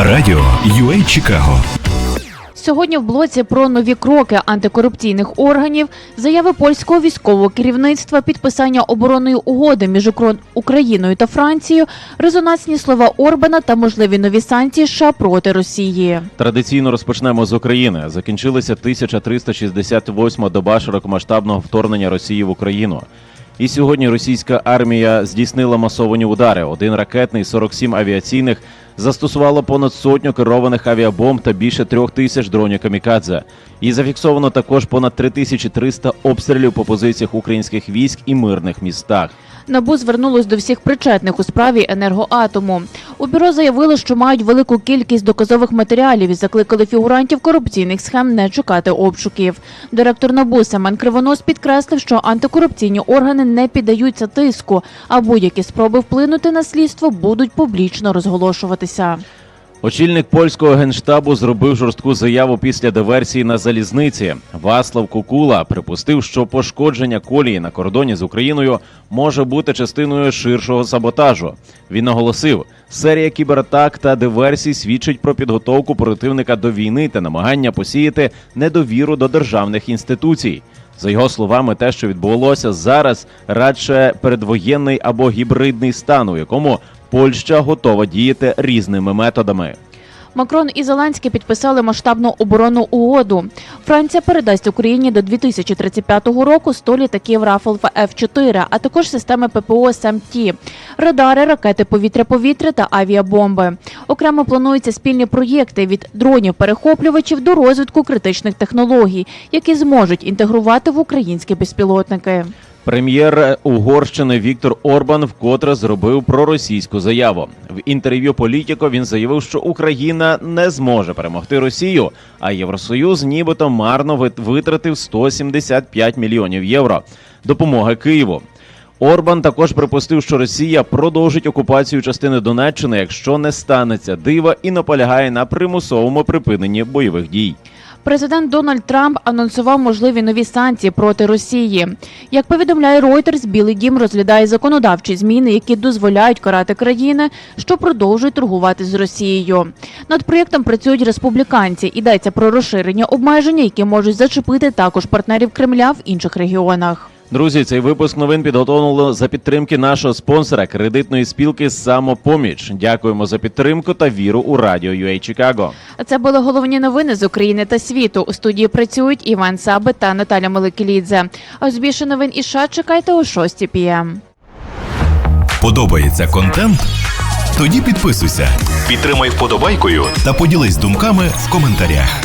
Радіо UA Чикаго Сьогодні в блоці про нові кроки антикорупційних органів, заяви польського військового керівництва, підписання оборонної угоди між Україною та Францією, резонансні слова Орбана та можливі нові санкції США проти Росії. Традиційно розпочнемо з України. Закінчилася 1368 доба широкомасштабного вторгнення Росії в Україну. І сьогодні російська армія здійснила масовані удари: один ракетний, 47 авіаційних, застосувала понад сотню керованих авіабомб та більше трьох тисяч дронів камікадзе. І зафіксовано також понад 3300 обстрілів по позиціях українських військ і мирних містах. Набу звернулось до всіх причетних у справі енергоатому. У бюро заявили, що мають велику кількість доказових матеріалів і закликали фігурантів корупційних схем не чекати обшуків. Директор НАБУ Семен Кривонос підкреслив, що антикорупційні органи не піддаються тиску, а будь-які спроби вплинути на слідство будуть публічно розголошуватися. Очільник польського генштабу зробив жорстку заяву після диверсії на залізниці. Васлав Кукула припустив, що пошкодження колії на кордоні з Україною може бути частиною ширшого саботажу. Він наголосив, серія кібератак та диверсій свідчить про підготовку противника до війни та намагання посіяти недовіру до державних інституцій. За його словами, те, що відбулося зараз, радше передвоєнний або гібридний стан, у якому Польща готова діяти різними методами. Макрон і Зеленський підписали масштабну оборонну угоду. Франція передасть Україні до 2035 року 100 літаків Рафал F-4, а також системи ППО СМТ, радари, ракети повітря-повітря та авіабомби. Окремо плануються спільні проєкти від дронів-перехоплювачів до розвитку критичних технологій, які зможуть інтегрувати в українські безпілотники. Прем'єр Угорщини Віктор Орбан вкотре зробив проросійську заяву. В інтерв'ю Політіко він заявив, що Україна не зможе перемогти Росію, а Євросоюз нібито марно вит- витратив 175 мільйонів євро допомоги Києву. Орбан також припустив, що Росія продовжить окупацію частини Донеччини, якщо не станеться дива, і наполягає на примусовому припиненні бойових дій. Президент Дональд Трамп анонсував можливі нові санкції проти Росії. Як повідомляє Reuters, Білий Дім розглядає законодавчі зміни, які дозволяють карати країни, що продовжують торгувати з Росією. Над проєктом працюють республіканці. Йдеться про розширення обмеження, які можуть зачепити також партнерів Кремля в інших регіонах. Друзі, цей випуск новин підготовлено за підтримки нашого спонсора кредитної спілки Самопоміч. Дякуємо за підтримку та віру у радіо UA Чикаго. А Це були головні новини з України та світу. У студії працюють Іван Саби та Наталя Меликілідзе. А ось більше новин і США чекайте о 6 пм. Подобається контент? Тоді підписуйся, підтримай вподобайкою та поділись думками в коментарях.